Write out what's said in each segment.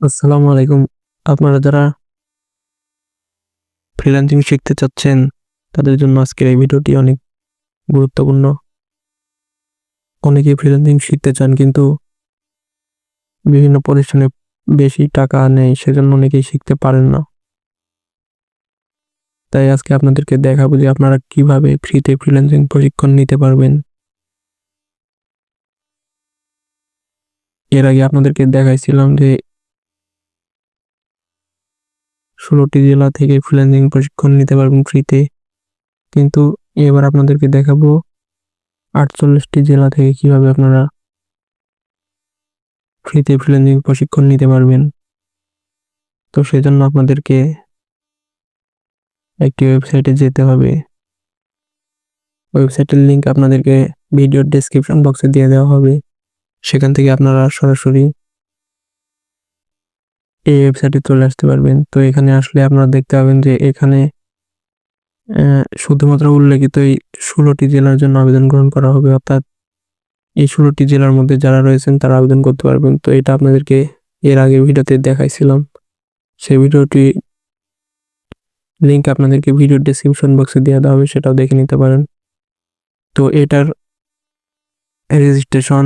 আসসালামু আলাইকুম। আপনারা যারা ফ্রিল্যান্সিং শিখতে চাচ্ছেন, তাদের জন্য আজকের এই ভিডিওটি অনেক গুরুত্বপূর্ণ। অনেকেই ফ্রিল্যান্সিং শিখতে চান কিন্তু বিভিন্ন প্রতিষ্ঠানে বেশি টাকা নেই, সেজন্য অনেকেই শিখতে পারেন না। তাই আজকে আপনাদেরকে দেখাবো যে আপনারা কীভাবে ফ্রিতে ফ্রিল্যান্সিং প্রশিক্ষণ নিতে পারবেন। এর আগে আপনাদেরকে দেখাইছিলাম যে ষোলোটি জেলা থেকে ফ্রিল্যান্সিং প্রশিক্ষণ নিতে পারবেন ফ্রিতে কিন্তু এবার আপনাদেরকে দেখাবো আটচল্লিশটি জেলা থেকে কীভাবে আপনারা ফ্রিতে ফ্রিল্যান্সিং প্রশিক্ষণ নিতে পারবেন। তো সেজন্য আপনাদেরকে একটি ওয়েবসাইটে যেতে হবে। ওয়েবসাইটের লিঙ্ক আপনাদেরকে ভিডিওর ডেসক্রিপশন বক্সে দিয়ে দেওয়া হবে। সেখান থেকে আপনারা সরাসরি এই ওয়েবসাইটে চলে আসতে পারবেন। তো এখানে আসলে আপনারা দেখতে পাবেন যে এখানে শুধুমাত্র উল্লেখিত এই ষোলোটি জেলার জন্য আবেদন গ্রহণ করা হবে। অর্থাৎ এই ষোলোটি জেলার মধ্যে যারা রয়েছেন তারা আবেদন করতে পারবেন। তো এটা আপনাদেরকে এর আগে ভিডিওতে দেখাইছিলাম। সেই ভিডিওটি লিঙ্ক আপনাদেরকে ভিডিও ডেসক্রিপশন বক্সে দিয়ে দেওয়া হবে, সেটাও দেখে নিতে পারেন। তো এটার রেজিস্ট্রেশন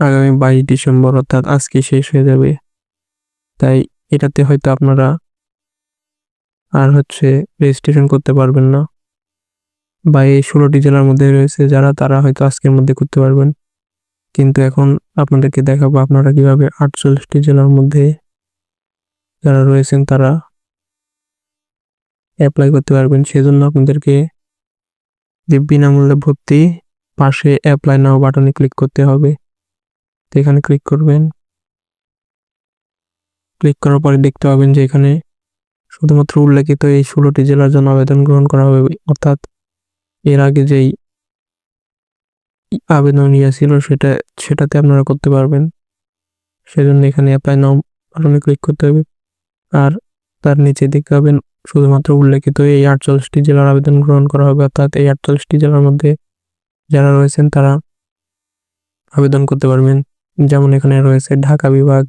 আগামী বাইশ ডিসেম্বর, অর্থাৎ আজকে শেষ হয়ে যাবে। তাই এটাতে হয়তো আপনারা আর হচ্ছে রেজিস্ট্রেশন করতে পারবেন না। বা এই ষোলোটি জেলার মধ্যে রয়েছে যারা, তারা হয়তো আজকের মধ্যে করতে পারবেন। কিন্তু এখন আপনাদেরকে দেখাবো আপনারা কীভাবে আটচল্লিশটি জেলার মধ্যে যারা রয়েছেন, তারা অ্যাপ্লাই করতে পারবেন। সেজন্য আপনাদেরকে যে বিনামূল্যে ভর্তি পাশে অ্যাপ্লাই নাও বাটনে ক্লিক করতে হবে। এখানে ক্লিক করবেন। ক্লিক করার পরে দেখতে পাবেন যে এখানে শুধুমাত্র উল্লেখিত এই ষোলোটি জেলার জন্য আবেদন গ্রহণ করা হবে। অর্থাৎ এর আগে যেই আবেদন ইয়ে ছিল সেটা, সেটাতে আপনারা করতে পারবেন। সেজন্য এখানে অ্যাপ্লাই নাও বাটনে ক্লিক করতে হবে। আর তার নিচে দেখতে পাবেন শুধুমাত্র উল্লেখিত এই আটচল্লিশটি জেলার আবেদন গ্রহণ করা হবে। অর্থাৎ এই আটচল্লিশটি জেলার মধ্যে যারা রয়েছেন তারা আবেদন করতে পারবেন। যেমন এখানে রয়েছে ঢাকা বিভাগ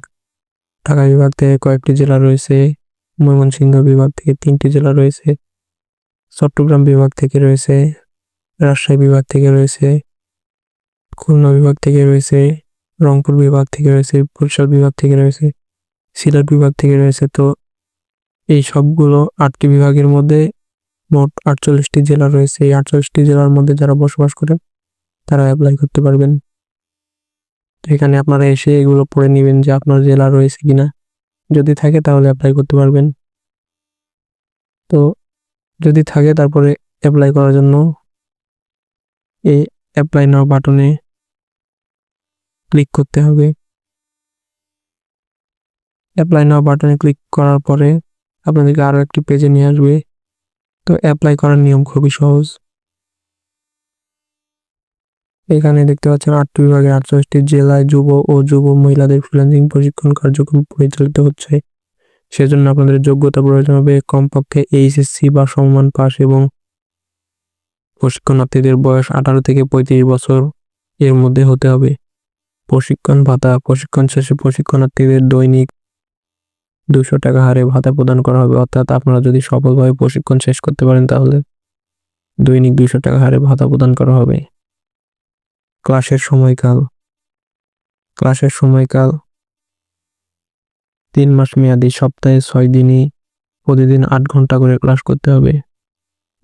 ঢাকা বিভাগ থেকে কয়েকটি জেলা রয়েছে, ময়মনসিংহ বিভাগ থেকে তিনটি জেলা রয়েছে, চট্টগ্রাম বিভাগ থেকে রয়েছে, রাজশাহী বিভাগ থেকে রয়েছে, খুলনা বিভাগ থেকে রয়েছে, রংপুর বিভাগ থেকে রয়েছে, বরিশাল বিভাগ থেকে রয়েছে, সিলেট বিভাগ থেকে রয়েছে। তো এই সবগুলো আটটি বিভাগের মধ্যে মোট আটচল্লিশটি জেলা রয়েছে। এই আটচল্লিশটি জেলার মধ্যে যারা বসবাস করেন, তারা অ্যাপ্লাই করতে পারবেন। এখানে আপনারা এসে এগুলো পড়ে নেবেন যে আপনার জেলা রয়েছে কিনা। যদি থাকে তাহলে অ্যাপ্লাই করতে পারবেন। তো যদি থাকে তারপরে অ্যাপ্লাই করার জন্য এই অ্যাপ্লাই নাও বাটনে ক্লিক করতে হবে। অ্যাপ্লাই নাও বাটনে ক্লিক করার পরে আপনাদেরকে আরও একটি পেজে নিয়ে আসবে। তো অ্যাপ্লাই করার নিয়ম খুবই সহজ। এখানে দেখতে পাচ্ছেন আটটি বিভাগের আটচল্লিশটি জেলায় যুব ও যুব মহিলাদের ফ্রিল্যান্সিং প্রশিক্ষণ কার্যক্রম পরিচালিত হচ্ছে। সেজন্য আপনাদের যোগ্যতা প্রয়োজন হবে কমপক্ষে এইচএসসি বা সমমান পাস এবং প্রশিক্ষণার্থীদের বয়স আঠারো থেকে পঁয়ত্রিশ বছর এর মধ্যে হতে হবে। প্রশিক্ষণ ভাতা, প্রশিক্ষণ শেষে প্রশিক্ষণার্থীদের দৈনিক দুশো টাকা হারে ভাতা প্রদান করা হবে। অর্থাৎ আপনারা যদি সফলভাবে প্রশিক্ষণ শেষ করতে পারেন তাহলে দৈনিক দুইশো টাকা হারে ভাতা প্রদান করা হবে। ক্লাসের সময়কাল। ক্লাসের সময়কাল। তিন মাস মেয়াদি সপ্তাহে ছয় দিনই প্রতিদিন আট ঘণ্টা করে ক্লাস করতে হবে।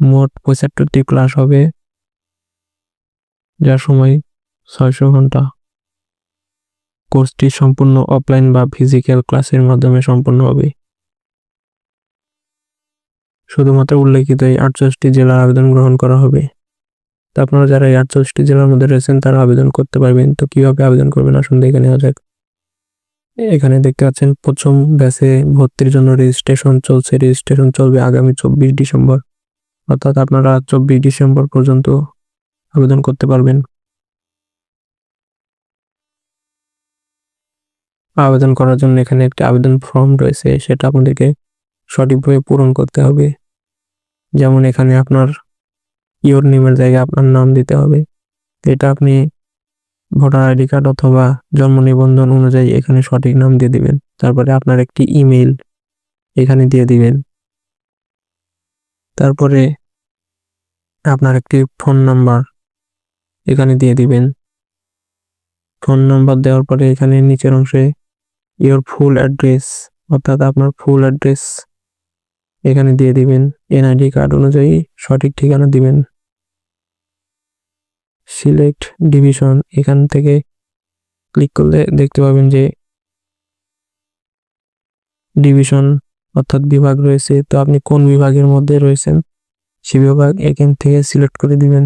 মোট পঁচাত্তরটি ক্লাস হবে, যার সময় ছয়শো ঘণ্টা। কোর্সটি সম্পূর্ণ অফলাইন বা ফিজিক্যাল ক্লাসের মাধ্যমে সম্পন্ন হবে। শুধুমাত্র উল্লেখিত এই আটচল্লিশটি জেলার আবেদন গ্রহণ করা হবে। তো আপনারা যারা এই আটচল্লিশটি জেলার মধ্যে রয়েছেন, তারা আবেদন করতে পারবেন। তো কীভাবে আবেদন করবেন আসুন দেখে নেওয়া যাক। এখানে দেখতে পাচ্ছেন, প্রথম ব্যাচে ভর্তির জন্য রেজিস্ট্রেশন চলছে। রেজিস্ট্রেশন চলবে আগামী চব্বিশ ডিসেম্বর। অর্থাৎ আপনারা চব্বিশ ডিসেম্বর পর্যন্ত আবেদন করতে পারবেন। আবেদন করার জন্য এখানে একটি আবেদন ফর্ম রয়েছে, সেটা আপনাদেরকে সঠিকভাবে পূরণ করতে হবে। যেমন এখানে আপনার ইওর নেমের জায়গায় আপনার নাম দিতে হবে। এটা আপনি ভোটার আইডি কার্ড অথবা জন্ম নিবন্ধন অনুযায়ী এখানে সঠিক নাম দিয়ে দিবেন। তারপরে আপনার একটি ইমেল এখানে দিয়ে দিবেন। তারপরে আপনার একটি ফোন নাম্বার এখানে দিয়ে দিবেন। ফোন নাম্বার দেওয়ার পরে এখানে নিচের অংশে ইওর ফুল অ্যাড্রেস অর্থাৎ আপনার ফুল অ্যাড্রেস এখানে দিয়ে দিবেন। এনআইডি কার্ড অনুযায়ী সঠিক ঠিকানা দিবেন। সিলেক্ট ডিভিশন এখান থেকে ক্লিক করলে দেখতে পাবেন যে ডিভিশন অর্থাৎ বিভাগ রয়েছে। তো আপনি কোন বিভাগের মধ্যে রয়েছেন, সে বিভাগ এখান থেকে সিলেক্ট করে দিবেন।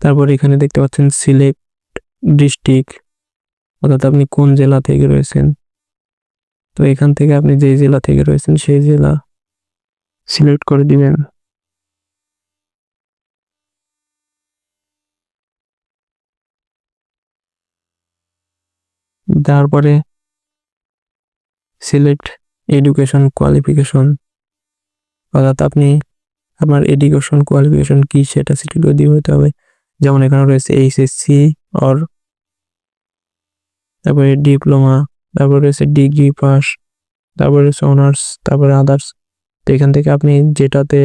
তারপর এখানে দেখতে পাচ্ছেন সিলেক্ট ডিস্ট্রিক্ট অর্থাৎ আপনি কোন জেলা থেকে রয়েছেন। তো এখান থেকে আপনি যেই জেলা থেকে রয়েছেন, সেই জেলা সিলেক্ট করে দিবেন। তারপরে সিলেক্ট এডুকেশন কোয়ালিফিকেশন অর্থাৎ আপনি আপনার এডুকেশন কোয়ালিফিকেশন কি সেটা সিলেক্ট করে দিয়ে হতে হবে। যেমন এখানে রয়েছে এইচএসসি অর তারপরে ডিপ্লোমা তারপরে রয়েছে ডিগ্রি পাস তারপরে রয়েছে অনার্স তারপরে আদার্স তো এখান থেকে আপনি যেটাতে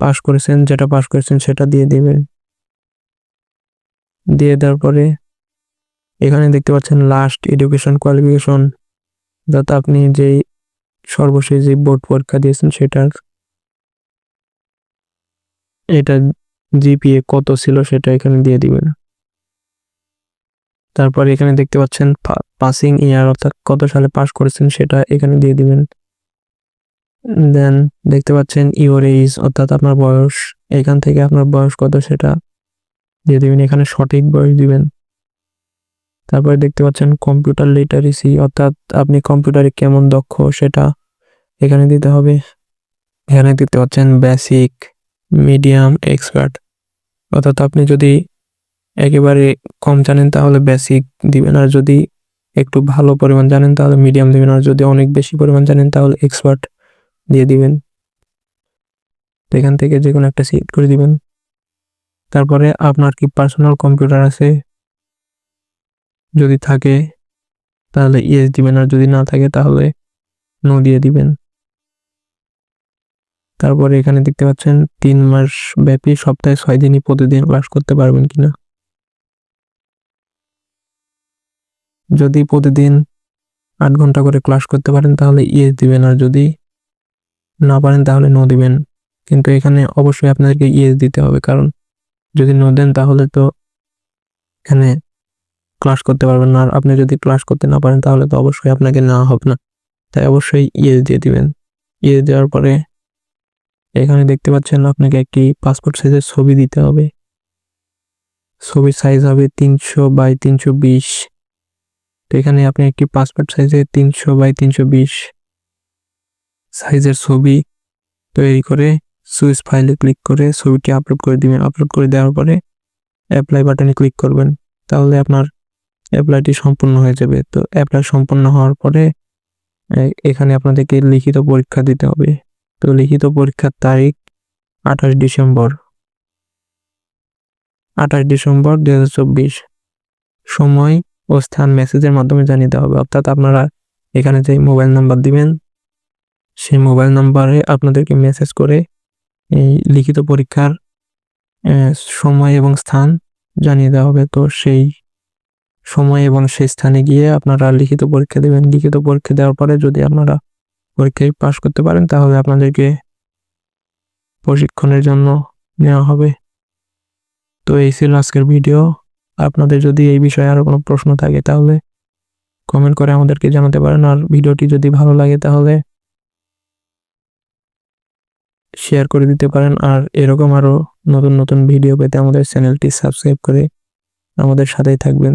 পাস করেছেন, যেটা পাস করেছেন সেটা দিয়ে দেবেন। দিয়ে দেওয়ার পরে এখানে দেখতে পাচ্ছেন লাস্ট এডুকেশন কোয়ালিফিকেশন যাতে আপনি যেই সর্বশেষ যে বোর্ড পরীক্ষা দিয়েছেন সেটার, এটা জিপিএ কত ছিল সেটা এখানে দিয়ে দিবেন। তারপর এখানে দেখতে পাচ্ছেন পাসিং ইয়ার অর্থাৎ কত সালে পাস করেছেন সেটা এখানে দিয়ে দিবেন। দেন দেখতে পাচ্ছেন ইওর এইজ অর্থাৎ আপনার বয়স, এখান থেকে আপনার বয়স কত সেটা দিয়ে দিবেন। এখানে সঠিক বয়স দিবেন। তারপরে দেখতে পাচ্ছেন কম্পিউটার লিটারেসি অর্থাৎ আপনি কম্পিউটারে কেমন দক্ষ সেটা এখানে দিতে হবে। এখানে দেখতে পাচ্ছেন বেসিক মিডিয়াম এক্সপার্ট অর্থাৎ আপনি যদি একেবারে কম জানেন তাহলে বেসিক দিবেন, আর যদি একটু ভালো পরিমাণ জানেন তাহলে মিডিয়াম দিবেন, আর যদি অনেক বেশি পরিমাণ জানেন তাহলে এক্সপার্ট দিয়ে দিবেন। এখান থেকে যে কোনো একটা সিলেক্ট করে দিবেন। তারপরে আপনার কি পার্সোনাল কম্পিউটার আছে? যদি থাকে, তাহলে ইয়েস দিবেন আর যদি না থাকে, তাহলে নো দিয়ে দিবেন। তারপরে এখানে দেখতে পাচ্ছেন, তিন মাস ব্যাপী সপ্তাহে ছয় দিনই প্রতিদিন ক্লাস করতে পারবেন কিনা। যদি প্রতিদিন আট ঘণ্টা করে ক্লাস করতে পারেন, তাহলে ইয়েস দিবেন আর যদি না পারেন, তাহলে নো দিবেন। কিন্তু এখানে অবশ্যই আপনাদেরকে ইয়েস দিতে হবে, কারণ যদি নো দেন, তাহলে তো এখানে ক্লাস করতে পারবেন না। আর আপনি যদি ক্লাস করতে না পারেন, তাহলে তো অবশ্যই আপনাকে নেওয়া হবে না। তাই অবশ্যই ইয়েস দিয়ে দিবেন। ইয়েস দেওয়ার পরে এখানে দেখতে পাচ্ছেন আপনাকে একটি পাসপোর্ট সাইজের ছবি দিতে হবে। ছবির সাইজ হবে তিনশো বাই তিনশো বিশ। তো এখানে আপনি একটি পাসপোর্ট সাইজের তিনশো বাই তিনশো বিশ সাইজের ছবি তৈরি করে সুইচ ফাইলে ক্লিক করে ছবিটি আপলোড করে দিবেন। আপলোড করে দেওয়ার পরে অ্যাপ্লাই বাটনে ক্লিক করবেন। তাহলে আপনার অ্যাপ্লাইটি সম্পূর্ণ হয়ে যাবে। তো অ্যাপ্লাই সম্পূর্ণ হওয়ার পরে এখানে আপনাদেরকে লিখিত পরীক্ষা দিতে হবে। তো লিখিত পরীক্ষার তারিখ আঠাশ ডিসেম্বর। আঠাশ ডিসেম্বর দু হাজার চব্বিশ। সময় ও স্থান মেসেজের মাধ্যমে জানিয়ে দেওয়া হবে। অর্থাৎ আপনারা এখানে যে মোবাইল নাম্বার দিবেন, সেই মোবাইল নাম্বারে আপনাদেরকে মেসেজ করে এই লিখিত পরীক্ষার সময় এবং স্থান জানিয়ে দেওয়া হবে। তো সেই সময় এবং সেই স্থানে গিয়ে আপনারা লিখিত পরীক্ষা দেবেন। লিখিত পরীক্ষা দেওয়ার পরে যদি আপনারা পরীক্ষায় পাশ করতে পারেন, তাহলে আপনাদেরকে প্রশিক্ষণের জন্য নেওয়া হবে। তো এই ছিল আজকের ভিডিও। আপনাদের যদি এই বিষয়ে আরও কোনো প্রশ্ন থাকে, তাহলে কমেন্ট করে আমাদেরকে জানাতে পারেন। আর ভিডিওটি যদি ভালো লাগে, তাহলে শেয়ার করে দিতে পারেন। আর এরকম আরও নতুন নতুন ভিডিও পেতে আমাদের চ্যানেলটি সাবস্ক্রাইব করে আমাদের সাথেই থাকবেন।